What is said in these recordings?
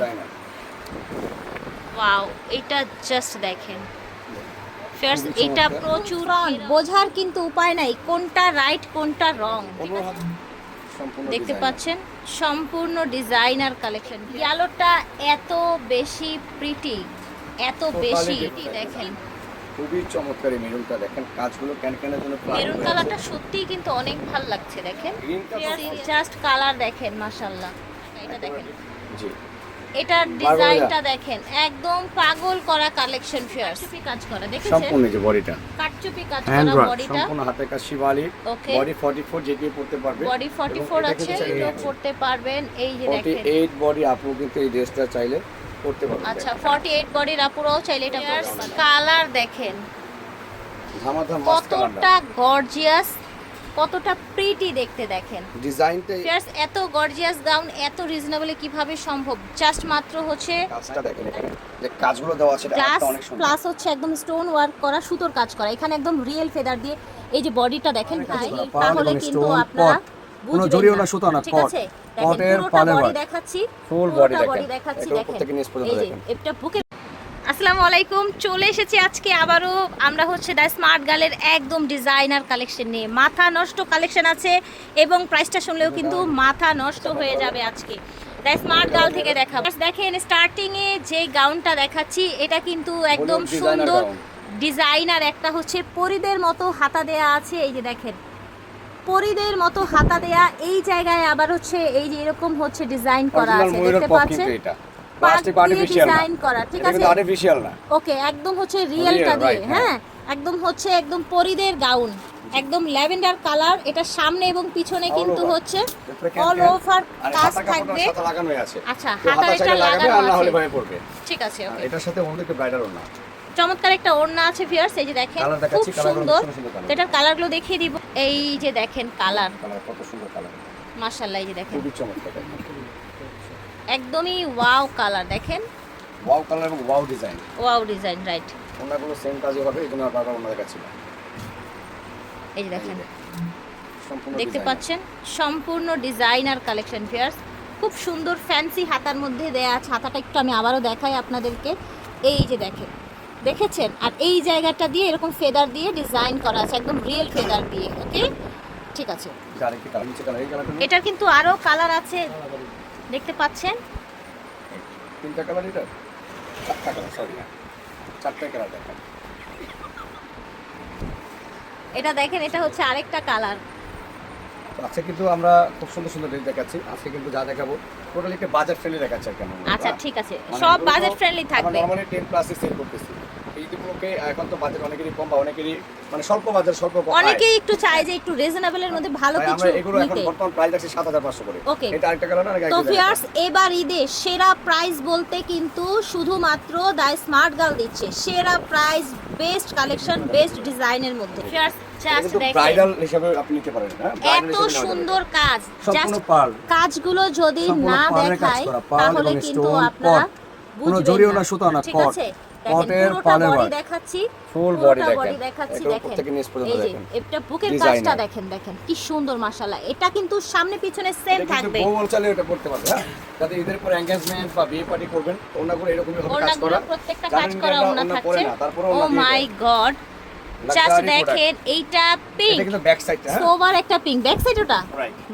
Designer wow এটা just দেখেন। First এটা প্রচুর বোঝার কিন্তু উপায় নাই কোনটা রাইট কোনটা রং দেখতে পাচ্ছেন? সম্পূর্ণ ডিজাইনার কালেকশন ইয়ালোটা এত বেশি প্রিটি এত বেশি দেখেন। খুবই চমৎকার এই মেরুনটা দেখেন। কাজগুলো ক্যান ক্যানের জন্য মেরুন কালারটা সত্যিই কিন্তু অনেক ভালো লাগছে দেখেন। জাস্ট কালার দেখেন মাশাআল্লাহ। এটা দেখেন। জি। এটার ডিজাইনটা দেখেন একদম পাগল করা কালেকশন ফেয়ার কাজ করা দেখেছেন? সম্পূর্ণ যে বডিটা। কাটচুপি কাজ করা বডিটা। সম্পূর্ণ হাতের কাজ শিবালি Okay. বডি 44 যে কেউ পড়তে পারবে। বডি 44 আছে এটাও পড়তে পারবেন এই যে দেখেন। 48 বডি আপু কিন্তু এই ড্রেসটা চাইলে পড়তে পারবে। আচ্ছা 48 বডির আপুরাও চাইলে এটা কালার দেখেন। কতটা গর্জিয়াস কতটা প্রিটি দেখতে দেখেন। ডিজাইনটা ফিয়ার্স এত গর্জিয়াস গাউন এত রিজনেবলি কীভাবে সম্ভব? জাস্ট মাত্র হচ্ছে কাজটা দেখেন এখানে। যে কাজগুলো দেওয়া আছে এটা অনেক সুন্দর। প্লাস হচ্ছে একদম স্টোন ওয়ার্ক করা সুতোর কাজ করা। এখানে একদম রিয়েল ফেদার দিয়ে এই যে বডিটা দেখেন ভাই, তাহলে কিন্তু আপনারা কোনো জরিও না। সুতো না, ঠিক pot। আছে? Pot-এর দেখেন বডি দেখাচ্ছি। দেখেন। দেখাচ্ছি এই যে এটা বুকে আসসালামু আলাইকুম চলে এসেছি আজকে আবারও। আমরা হচ্ছে দ্য স্মার্ট গার্লের একদম ডিজাইনার কালেকশন নিয়ে। মাথা নষ্ট কালেকশন আছে এবং প্রাইসটা শুনলেও কিন্তু মাথা নষ্ট হয়ে যাবে আজকে। দ্য স্মার্ট গার্ল থেকে দেখাবো। দেখেন স্টার্টিং এ যে গাউনটা দেখাচ্ছি এটা কিন্তু একদম সুন্দর। ডিজাইনার একটা হচ্ছে পরিদের মতো হাতা দেয়া আছে। এই যে দেখেন পরিদের মতো হাতা দেয়া। এই জায়গায় আবার হচ্ছে এই যে এরকম হচ্ছে ডিজাইন করা আছে। দেখতে পাচ্ছেন? প্লাস্টিক আর্টিফিশিয়াল ডিজাইন করা ঠিক আছে? আর্টিফিশিয়াল না। ওকে একদম হচ্ছে রিয়েলটা দিয়ে হ্যাঁ? একদম হচ্ছে একদম পরিদের গাউন একদম ল্যাভেন্ডার কালার এটা সামনে এবং পিছনে কিন্তু হচ্ছে অল ওভার কাজ থাকবে। আচ্ছা তো হাতা হাতা এটা লাগানো আছে। ঠিক আছে ওকে এটার সাথে অন্য একটু ব্রাইডাল চমৎকার একটা ওড়না আছে ভিউয়ার্স এই যে দেখেন খুব সুন্দর। এটার কালারগুলো দেখিয়ে দিব। এই যে দেখেন কালার কালার কত সুন্দর কালার মাশাআল্লাহ এই যে দেখেন। খুবই চমৎকার। একদমই ওয়াও কালার দেখেন? ওয়াও কালার এবং wow design. Wow design right. ওনাগুলো same কাজই হবে এই জন্য বারবার ওনার কাছে এই যে দেখেন। দেখতে পাচ্ছেন? সম্পূর্ণ ডিজাইনার কালেকশন ফিয়ার্স খুব সুন্দর ফ্যান্সি হাতার মধ্যে দেয়া আছে। হাতাটা একটু আমি আবারও দেখাই আপনাদেরকে। এই যে দেখেন। দেখেছেন? আর এই জায়গাটা দিয়ে এরকম ফেদার দিয়ে ডিজাইন করা আছে। একদম রিয়েল ফেদার দিয়ে ওকে ঠিক আছে। এটার কিন্তু আরও কালার আছে। দেখতে পাচ্ছেন? তিনটা কালার এটা? চারটা কালার সরি চারটা কালার দেখেন। এটা দেখেন এটা হচ্ছে আরেকটা কালার। আজকে কিন্তু আমরা খুব সুন্দর সুন্দর ড্রেস দেখাচ্ছি। আজকে কিন্তু যা দেখাবো টোটালি একটা বাজেট ফ্রেন্ডলি দেখাচ্ছি আর কেন আচ্ছা ঠিক আছে। সব বাজেট ফ্রেন্ডলি থাকবে। আমরা নরমালি টেন প্লাসে সেল করতেছি। এই দুটোকে এখন তো বাজেট অনেকেরই কম বা অনেকেরই মানে স্বল্প বাজার স্বল্প অনেকেই একটু চায় যে একটু রিজনেবলের মধ্যে ভালো কিছু আমরা এগুলো এখন বর্তমান প্রাইস আছে সাত হাজার পাঁচশো করে। Okay. এটা আরেকটা কালার না তো design এবার ঈদে সেরা প্রাইস বলতে কিন্তু শুধুমাত্র স্মার্ট গার্ল দিচ্ছে। সেরা প্রাইস বেস্ট কালেকশন বেস্ট ডিজাইনের মধ্যে। ফিয়ার্স জাস্ট দেখেন। ব্রাইডাল হিসেবে আপনি নিতে পারেন হ্যাঁ? এত। সুন্দর কাজ। জাস্ট কাজগুলো যদি না দেখায় তাহলে কিন্তু আপনারা। বুঝবেন না, সুতো না, ঠিক আছে? পুরোটা বডি দেখাচ্ছি body বডি দেখাচ্ছি দেখেন। এই যে এটা বুকের কাজটা দেখেন দেখেন কি সুন্দর মাশাআল্লাহ। এটা কিন্তু সামনে পিছনে সেম থাকবে। এটা পারবে হ্যাঁ? যাতে ঈদের পর এঙ্গেজমেন্ট বা বিয়ে পার্টি করবেন এরকমই হবে কাজ করা। প্রত্যেকটা কাজ করা এটা ওড়না থাকছে। ও মাই গড জাস্ট দেখেন এইটা এটা পিঙ্ক কিন্তু ব্যাক সাইডটা সোভার একটা পিঙ্ক ব্যাক সাইড ওটা?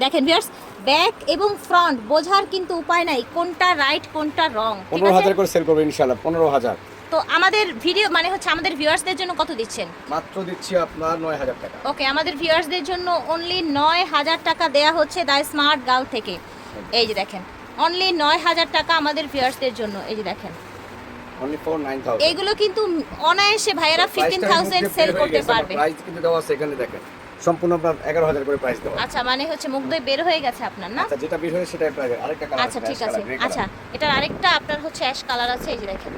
দেখেন ভিউয়ার্স ব্যাক এবং ফ্রন্ট বোঝার কিন্তু উপায় নাই কোনটা রাইট কোনটা রং পনেরো হাজার করে সেল করবে পনেরো হাজার। তো আমাদের ভিডিও মানে হচ্ছে আমাদের ভিউয়ার্সদের জন্য কত দিচ্ছেন? মাত্র দিচ্ছি আপনার নয় হাজার টাকা। ওকে আমাদের ভিউয়ার্সদের জন্য অনলি নয় হাজার টাকা দেয়া হচ্ছে দ্য স্মার্ট গার্ল থেকে। এই যে দেখেন অনলি নয় হাজার টাকা আমাদের ভিউয়ার্সদের জন্য এই যে দেখেন। এইগুলো কিন্তু অনায়াসে ভাইয়েরা ফিফটিন থাউজেন্ড সেল করতে পারবে। প্রাইস কিন্তু দেওয়া আছে এখানে দেখেন। সম্পূর্ণ আপনার এগারো হাজার করে প্রাইস দেওয়া। আচ্ছা মানে হচ্ছে মুখ দিয়ে বের হয়ে গেছে আপনার না? আচ্ছা যেটা বের হয়েছে সেটাই প্রাইস আরেকটা কালার আচ্ছা ঠিক আছে। আচ্ছা এটার আরেকটা আপনার হচ্ছে অ্যাশ কালার আছে এই যে দেখেন।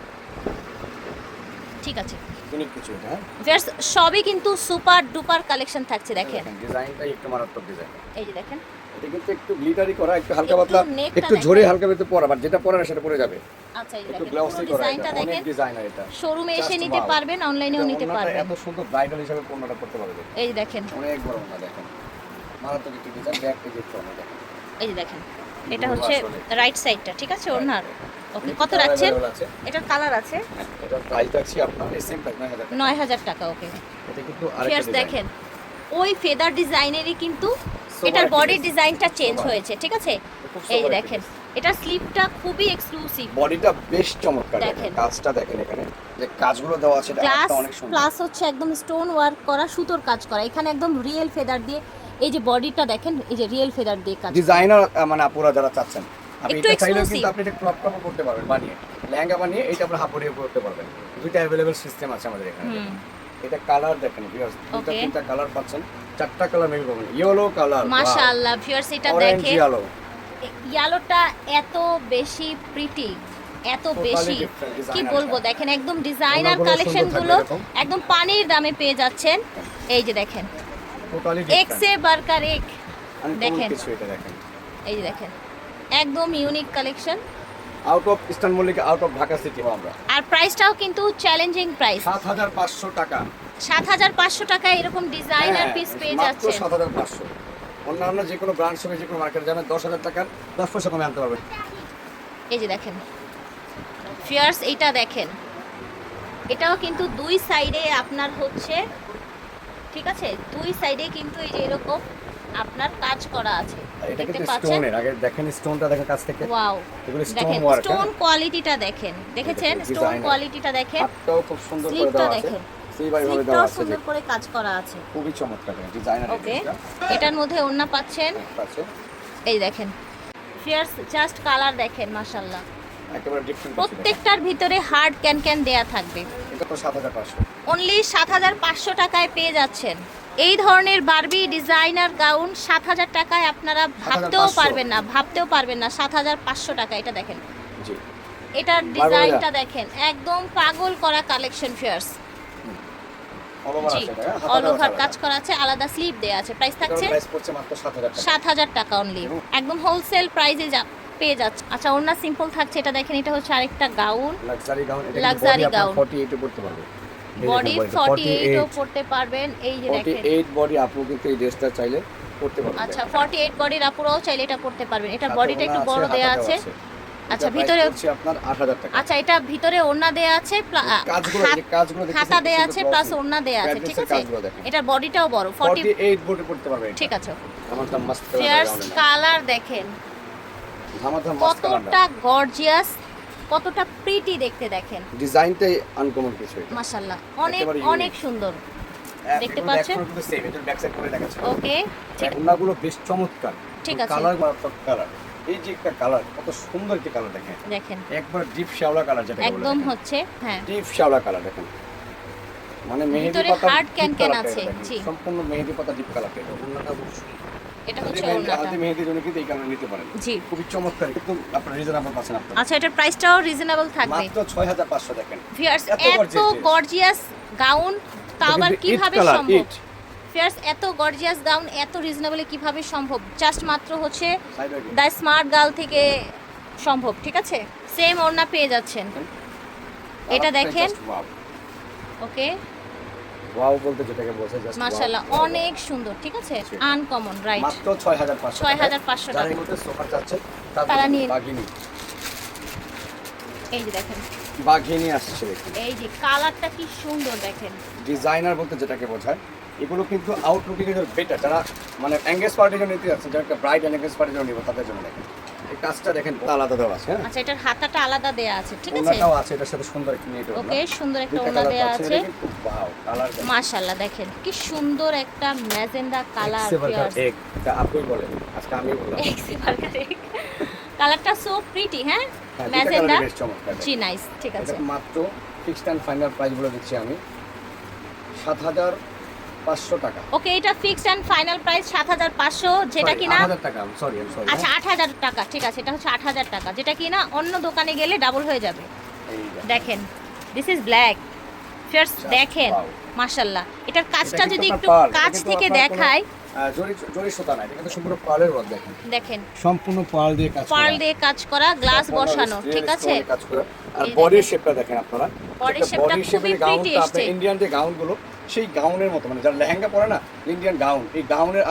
ঠিক আছে। ইউনিক কিছু এটা হ্যাঁ? ভিউয়ার্স সবই কিন্তু সুপার ডুপার কালেকশন থাকছে দেখেন। ডিজাইনটাই একটু মারাত্মক ডিজাইন এই যে দেখেন। এটা কিন্তু একটু গ্লিটারি করা একটু হালকা পাতলা একটু ঝরে হালকা পেতে পরা বাট যেটা পরে সেটা পরে যাবে। আচ্ছা এই দেখেন পুরো করা ডিজাইনটা এটা অনেক ডিজাইনার এটা। শোরুমে এসে নিতে পারবেন অনলাইনেও নিতে পারবেন। এত সুন্দর ব্রাইডাল হিসেবে পণ্যটা করতে পারবে এই দেখেন। অনেক বড় ওড়না দেখেন। মারাত্মক একটি ডিজাইন ব্যাক ফ্রন্ট দেখেন। এই যে দেখেন। এটা হচ্ছে রাইট সাইডটা ঠিক আছে ওনার ওকে কত রাখছেন? এটার কালার আছে? এটার প্রাইস রাখছি আপনার এই সেম প্রাইস নয় হাজার টাকা। ওকে এটা কিন্তু আরেকটা দেখেন ওই ফেদার ডিজাইনেরই কিন্তু এটার বডির ডিজাইনটা চেঞ্জ হয়েছে ঠিক আছে? এই দেখেন এটার স্লিপটা খুবই এক্সক্লুসিভ বডিটা বেশ চমৎকার দেখেন। দেখেন। কাজটা দেখেন এখানে। যে কাজগুলো দেওয়া আছে এটা অনেক সুন্দর। প্লাস হচ্ছে একদম স্টোন ওয়ার্ক করা সুতোর কাজ করা। এখানে একদম রিয়েল ফেদার দিয়ে এই যে বডিটা দেখেন এই যে রিয়েল ফেদার দিয়ে কাজ ডিজাইনার মানে আপুরা যারা চাচ্ছেন আপনি একটু এটা চাইলেও কিন্তু আপনি এটা ক্রপ করতে পারবেন বানিয়ে। লেহেঙ্গা বানিয়ে এটা আপনার করতে পারবেন। দুইটা অ্যাভেলেবেল সিস্টেম আছে আমাদের এখানে। এটা কালার দেখেন ভিউয়ার্স তিনটা কালার পাচ্ছেন। চারটা কালার মেবি পাবেন। ইয়েলো কালার মাশাআল্লাহ ভিউয়ার্স এটা দেখেন ইয়েলো ইয়ালোটা এত বেশি প্রিটি এত বেশি। কি বলব দেখেন একদম ডিজাইনার কালেকশনগুলো একদম পানির দামে পেয়ে যাচ্ছেন। এই যে দেখেন। টোটালি এক সে বারকার এক দেখেন। এই যে দেখেন। একদম unique collection out of eastern Mallika out of Dhaka city আমরা। আর প্রাইসটাও কিন্তু চ্যালেঞ্জিং প্রাইস সাত হাজার পাঁচশো টাকা। সাত হাজার পাঁচশো টাকায় এরকম ডিজাইনার হ্যাঁ, পিস পেয়ে মাত্র সাত হাজার পাঁচশো। অন্যান্য যে কোনো ব্র্যান্ড সঙ্গে যে কোনো মার্কেটে যাবেন দশ হাজার টাকার দশ পয়সা কমে আনতে পারবেন। এই যে দেখেন। ফিয়ার্স এইটা দেখেন। এটাও কিন্তু দুই সাইডে আপনার হচ্ছে ঠিক আছে? দুই সাইডে কিন্তু এই যে এরকম আপনার কাজ করা আছে। এটা দেখতে কিন্তু পাচ্ছেন? স্টোনের আগে দেখেন স্টোনটা দেখেন কাছ থেকে। ওয়াও। এগুলো স্টোন দেখেন ওয়ার্ক স্টোন কোয়ালিটিটা দেখেন। দেখেছেন? স্টোন কোয়ালিটিটা দেখেন। হাতটাও খুব সুন্দর করে দেওয়া আছে। সুন্দর করে কাজ করা আছে। খুবই চমৎকার ডিজাইনার ওকে। এটার মধ্যে ওন্না পাচ্ছেন? এই দেখেন। ফিয়ার্স জাস্ট কালার দেখেন মাশাল্লাহ প্রত্যেকটার ভিতরে হার্ড ক্যান ক্যান দেয়া থাকবে। এটা তো অনলি টাকায় পেয়ে যাচ্ছেন। এই ধরনের বারবি ডিজাইনার গাউন সাত হাজার টাকায় আপনারা ভাবতেও পারবেন না ভাবতেও পারবেন না। সাত হাজার পাঁচশো টাকা এটা দেখেন। জি। এটার ডিজাইনটা দেখেন একদম পাগল করা কালেকশন ফিয়ার্স অল ওভার কাজ করা আছে আলাদা স্লিপ দেয়া আছে। প্রাইস থাকছে সাত হাজার টাকা। অনলি একদম হোলসেল প্রাইসে যা পেয়ে যাচ্ছে। আচ্ছা না সিম্পল থাকছে এটা দেখেন এটা হচ্ছে আরেকটা গাউন লাক্সারি গাউন gown। আপনার 48 এ পড়তে পারবে। বডি ফর্টি এইটও পড়তে পারবেন এই যে দেখেন। 48 বডি আপু কিন্তু এই ড্রেসটা চাইলে পড়তে পারবে আচ্ছা বডির আপুরাও চাইলে এটা পড়তে পারবেন। এটা বডিটা একটু বড় দেয়া আছে। আচ্ছা ভিতরে আপনার 8000 টাকা। আচ্ছা এটা ভিতরে ওড়না দেয়া আছে কাজগুলো কাজগুলো দেখতেছেন দেয়া আছে প্লাস ওড়না দেয়া আছে ঠিক আছে। এটার বডিটাও বড় ফর্টি 48 বডি পড়তে পারবে ঠিক আছে। আমার দাম মাস্ত কালার দেখেন। কতটা গর্জিয়াস কতটা প্রিটি দেখতে দেখেন। ডিজাইনটাই আনকমন কিছু এটা। মাশাল্লাহ অনেক অনেক সুন্দর। দেখতে পাচ্ছেন? same, এটার করে দেখাচ্ছে। ওকে ঠিক। ওড়নাগুলো বেশ চমৎকার। ঠিক আছে। কালার কালার এই যে একটা কালার কত সুন্দর একটি কালার দেখেন। দেখেন। একবার ডিপ শ্যাওলা কালার যেটা একদম হচ্ছে হ্যাঁ। ডিপ শ্যাওলা কালার দেখেন। মানে মেহেদি পাতা ক্যানক্যান colour টা আছে, জি। সম্পূর্ণ মেহেদি পাতা ডিপ কালার এটা ওড়নাটা খুব সুন্দর। এটা হচ্ছে ওড়নাটা। মেহেদির জন্য কিন্তু এই কালার নিতে পারেন। জি। খুবই চমৎকার কিন্তু আপনার রিজনেবল পাচ্ছেন আপনারা। আচ্ছা এটার প্রাইসটাও রিজনেবল থাকবে। মাত্র দেখেন। এত। গর্জিয়াস গাউন তাও আবার কীভাবে সম্ভব। ফিয়ার্স এত গর্জিয়াস গাউন এত রিজনেবলে কীভাবে সম্ভব? জাস্ট মাত্র হচ্ছে দ্য স্মার্ট গার্ল থেকে সম্ভব ঠিক আছে? সেম ওড়না পেয়ে যাচ্ছেন। এটা দেখেন। ওকে Wow বলতে যেটাকে just wow। মাশাআল্লাহ অনেক সুন্দর ঠিক আছে? আনকমন রাইট মাত্র ছয় হাজার পাঁচশো 6,500 টাকা। মধ্যে সোফা চাচ্ছেন তারা নিয়ে- বাঘিনী। এই যে দেখেন। বাঘিনী আসছে দেখুন। এই যে কালারটা কি সুন্দর দেখেন। ডিজাইনার বলতে যেটাকে বোঝায় এগুলো কিন্তু আউটলুকিং এর বেটার। যারা মানে এঙ্গেজ পার্টির জন্য নিতে যাচ্ছে যারা একটা ব্রাইড এঙ্গেজ পার্টির জন্য নিব তাদের জন্য দেখেন। কাজটা দেখেন আলাদা দেওয়া আছে হ্যাঁ? আচ্ছা এটার হাতাটা আলাদা দেয়া আছে ঠিক আছে? ওনাটাও আছে এটার সাথে সুন্দর একটি নেট ওকে সুন্দর একটা ওড়না দেয়া আছে। মাশাআল্লাহ দেখেন কি সুন্দর একটা ম্যাজেন্ডা কালার এক আপনি বলেন আজকে আমি বললাম। কালারটা সো প্রিটি হ্যাঁ? ম্যাজেন্ডা জি নাইস ঠিক আছে। মাত্র ফিক্সড অ্যান্ড ফাইনাল প্রাইস বলে দিচ্ছি আমি। সাত হাজার টাকা। ওকে এটা ফিক্সড এন্ড ফাইনাল প্রাইস সাত হাজার পাঁচশো যেটা কিনা আট হাজার টাকা সরি সরি আচ্ছা হাজার টাকা ঠিক আছে এটা হচ্ছে আট হাজার টাকা যেটা কিনা অন্য দোকানে গেলে ডাবল হয়ে যাবে। দেখেন দিস ইজ ব্ল্যাক ফার্স্ট দেখেন wow. মাশাল্লাহ এটার কাজটা যদি একটু কাছ থেকে দেখায় দেখেন। সম্পূর্ণ পার্ল দিয়ে কাজ পার্ল দিয়ে কাজ করা গ্লাস বসানো ঠিক আছে? আর দেখেন। শেপটা দেখেন আপনারা। বডি শেপের খুবই গাউনটা pretty ইন্ডিয়ান যে গাউনগুলো সেই গাউনের মতো মানে যারা লেহেঙ্গা পরে না ইন্ডিয়ান গাউন এই গাউনের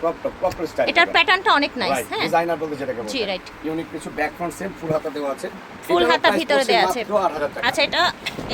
ক্রপ টপ ক্রপ স্টাইল এটার প্যাটার্নটা অনেক নাইস হ্যাঁ। ডিজাইনার বলতে যেটাকে জি, বলে right. ইউনিক কিছু ব্যাক ফ্রন্ট সেম ফুল হাতা দেওয়া আছে। ফুল হাতা ভিতরে দেওয়া আছে। 8000 আচ্ছা এটা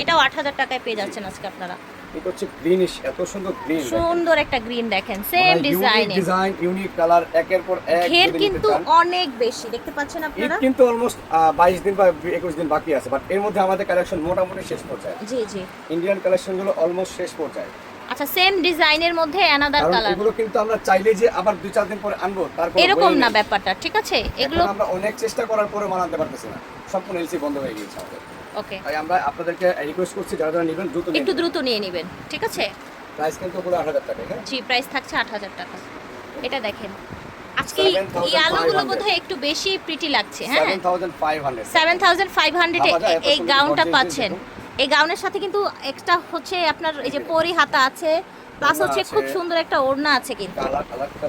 এটাও আট হাজার টাকায় পেয়ে যাচ্ছেন আজকে আপনারা। এটা হচ্ছে গ্রিনিশ এত সুন্দর গ্রিন সুন্দর একটা গ্রিন দেখেন সেম ডিজাইনে ডিজাইন ইউনিক কালার একের পর এক ঘের কিন্তু অনেক বেশি দেখতে পাচ্ছেন আপনারা? কিন্তু অলমোস্ট বাইশ দিন বা একুশ দিন বাকি আছে বাট এর মধ্যে আমাদের কালেকশন মোটামুটি শেষ পর্যায়ে। জি জি। ইন্ডিয়ান কালেকশনগুলো অলমোস্ট শেষ পর্যায়ে। আচ্ছা সেম ডিজাইনের মধ্যে অ্যানাদার কালার এগুলো কিন্তু আমরা চাইলে যে আবার দুই চার দিন পরে আনব তার কোনো এরকম না। ব্যাপারটা ঠিক আছে? এগুলো আমরা অনেক চেষ্টা করার পরে মানাতে পারতেছি না। সম্পূর্ণ এলসি বন্ধ হয়ে গিয়েছে আমাদের। ওকে। তাই আমরা আপনাদেরকে রিকোয়েস্ট করছি যারা যারা নেবেন দ্রুত একটু দ্রুত নিয়ে নেবেন ঠিক আছে? প্রাইস কিন্তু পুরো আট হাজার টাকা হ্যাঁ? জি প্রাইস থাকছে আট হাজার টাকা। এটা দেখেন। আজকে এই- 7,500 আলোগুলো বোধহয় একটু বেশি প্রিটি লাগছে হ্যাঁ? Seven thousand five hundred seven thousand five হান্ড্রেডে ভাবা যায় এত এই গাউনটা পাচ্ছেন। এই গাউনের সাথে কিন্তু এক্সট্রা হচ্ছে আপনার এই যে পরি হাতা আছে প্লাস হচ্ছে খুব সুন্দর একটা ওড়না আছে কিন্তু।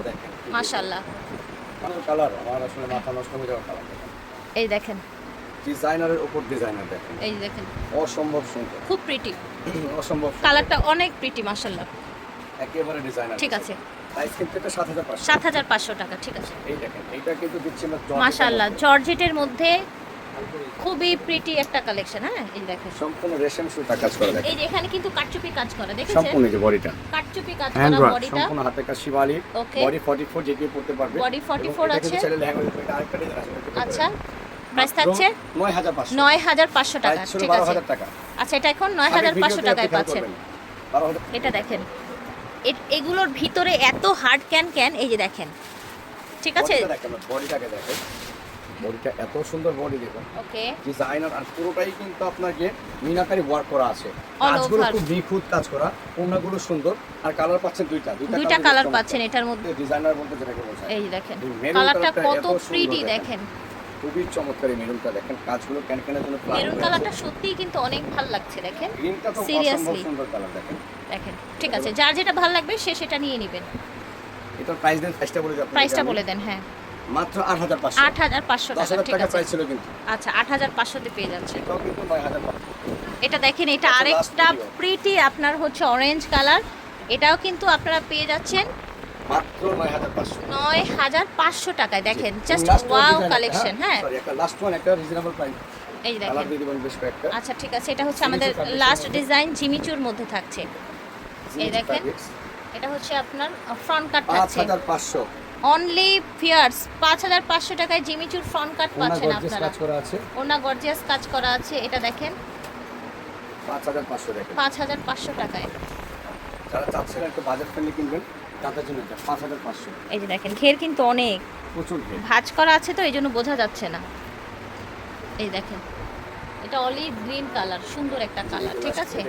দেখেন। মাশাল্লাহ কালার আমার আসলে মাথা নষ্ট হয়ে যাওয়ার কালার। এই দেখেন। ডিজাইনারের উপর ডিজাইনার দেখেন। এই দেখেন। অসম্ভব সুন্দর। খুব প্রিটি অসম্ভব কালারটা অনেক প্রিটি মাশাল্লাহ একেবারে ডিজাইনার ঠিক আছে। প্রাইস কিন্তু এটা সাত হাজার পাঁচশো। সাত হাজার পাঁচশো টাকা ঠিক আছে। এই দেখেন এইটা কিন্তু দিচ্ছি আমরা মাশাল্লাহ জর্জেটের মধ্যে খুবই প্রিটি একটা কালেকশন হ্যাঁ? এই দেখেন। সম্পূর্ণ রেশম সুতা কাজ করা দেখেন। এই যে এখানে কিন্তু কাটচুপি কাজ করা দেখেছেন? সম্পূর্ণ যে বডিটা। কাটচুপি কাজ করা বডিটা। সম্পূর্ণ হাতে কাজ শিবালি। বডি 44 যে কেউ পড়তে পারবে। Body 44 এবং এটা কিন্তু আছে। চাইলে লেহেঙ্গা দিতে পারবে, আরেকটা ডিজাইন আছে, আচ্ছা। প্রাইস থাকছে? 9500 নয় হাজার পাঁচশো টাকা ঠিক আছে। 12000 টাকা। আচ্ছা এটা এখন নয় হাজার পাঁচশো টাকায় পাচ্ছেন এটা দেখেন। এগুলোর ভিতরে এত হার্ড ক্যান ক্যান এই যে দেখেন। ঠিক আছে? বডিটাকে দেখেন। বডিটা এত সুন্দর বডি দেখুন। ওকে ডিজাইনার আর পুরোটাই কিন্তু আপনাকে মিনাকারি ওয়ার্ক করা আছে। কাজগুলো খুব নিখুঁত কাজ করা ওনাগুলো সুন্দর। আর কালার পাচ্ছেন দুইটা দুইটা কালার পাচ্ছেন এটার মধ্যে। ডিজাইনার বলতে যেটাকে বোঝায়। এই দেখেন কালারটা কত প্রিটি দেখেন। খুবই চমৎকার এই মেরুনটা দেখেন কাজগুলো কেন কেন জন্য মেরুন কালারটা সত্যিই কিন্তু অনেক ভালো লাগছে দেখেন। গ্রিনটা তো অসম্ভব সুন্দর কালার দেখেন। দেখেন ঠিক আছে যার যেটা ভালো লাগবে সে সেটা নিয়ে নেবেন। এটার প্রাইস দেন প্রাইসটা বলে আপনাদেরকে প্রাইসটা বলে দেন হ্যাঁ। মাত্র আট হাজার পাঁচশো। আট হাজার পাঁচশো দশ টাকা ঠিক আছে। ছিল কিন্তু। আচ্ছা আট হাজার পাঁচশোতে পেয়ে যাচ্ছে। এটাও কিন্তু এটা দেখেন এটা আরেকটা প্রিটি আপনার হচ্ছে অরেঞ্জ কালার এটাও কিন্তু আপনারা পেয়ে যাচ্ছেন। মাত্র নয় হাজার পাঁচশো। নয় হাজার পাঁচশো টাকায় দেখেন জাস্ট ওয়াও কালেকশন হ্যাঁ sorry, একটা লাস্ট ওয়ান একটা রিজনেবল প্রাইস এই দেখেন। আচ্ছা ঠিক আছে এটা হচ্ছে আমাদের লাস্ট ডিজাইন জিমিচুর মধ্যে। থাকছে। এই দেখেন। এটা হচ্ছে আপনার ফ্রন্ট কাট থাকছে। হাজার পাঁচশো। অনলি ফিয়ার্স পাঁচ হাজার পাঁচশো টাকায় জিমিচুর ফ্রন্ট কাট পাচ্ছেন আপনারা। ওনা গর্জিয়াস কাজ করা আছে এটা দেখেন। পাঁচ হাজার পাঁচশো টাকায়। যারা চাচ্ছেন একটু বাজেট ফ্রেন্ডলি কিনবেন তাদের জন্য পাঁচ হাজার পাঁচশো। এই যে দেখেন ঘের কিন্তু অনেক। প্রচুর ভাঁজ করা আছে তো এই জন্য বোঝা যাচ্ছে না। এই দেখেন এটা অলিভ গ্রিন কালার সুন্দর একটা কালার ঠিক আছে?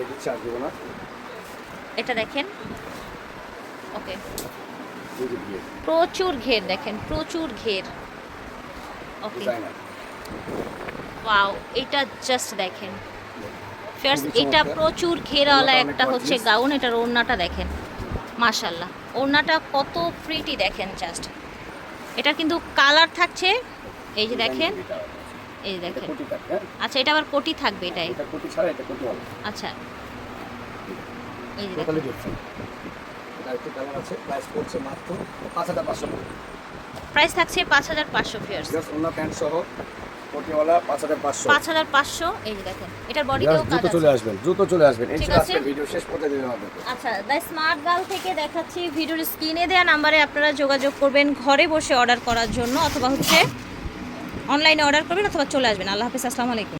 এটা দেখেন। ওকে প্রচুর ঘের দেখেন প্রচুর ঘের। ওকে ওয়াও এটা জাস্ট দেখেন। ফার্স্ট এটা প্রচুর ঘেরওয়ালা একটা হচ্ছে। গাউন এটার ওড়নাটা দেখেন। মাশাল্লাহ ওড়নাটা কত প্রিটি দেখেন জাস্ট এটা কিন্তু কালার থাকছে। এই যে দেখেন। এই যে দেখেন। হ্যাঁ? আচ্ছা এটা আবার কোটি থাকবে এটাই। এটা কোটি ছাড়া এটা কোটি আচ্ছা। এই যে দেখেন। ডিফারেন্ট কালার আছে প্রাইস পড়ছে মাত্র পাঁচ হাজার পাঁচশো। প্রাইস থাকছে পাঁচ হাজার পাঁচশো ফিয়ার্স জাস্ট অন্য প্যান্ট সহ কোটিওয়ালা পাঁচ হাজার পাঁচশো। পাঁচ হাজার পাঁচশো এই যে দেখেন এটার বডিতেও কাজ দ্রুত আছে চলে আসবেন দ্রুত চলে আসবেন। এই ঠিক ছিল আছে। আজকের ভিডিও শেষ পর্যায়ে দিলাম আপনাকে আচ্ছা দ্য স্মার্ট গার্ল থেকে দেখাচ্ছি ভিডিওর স্ক্রিনে দেওয়া নাম্বারে আপনারা যোগাযোগ করবেন ঘরে বসে অর্ডার করার জন্য অথবা হচ্ছে অনলাইনে অর্ডার করবেন অথবা চলে আসবেন। আল্লাহ হাফিজ আসসালামু আলাইকুম।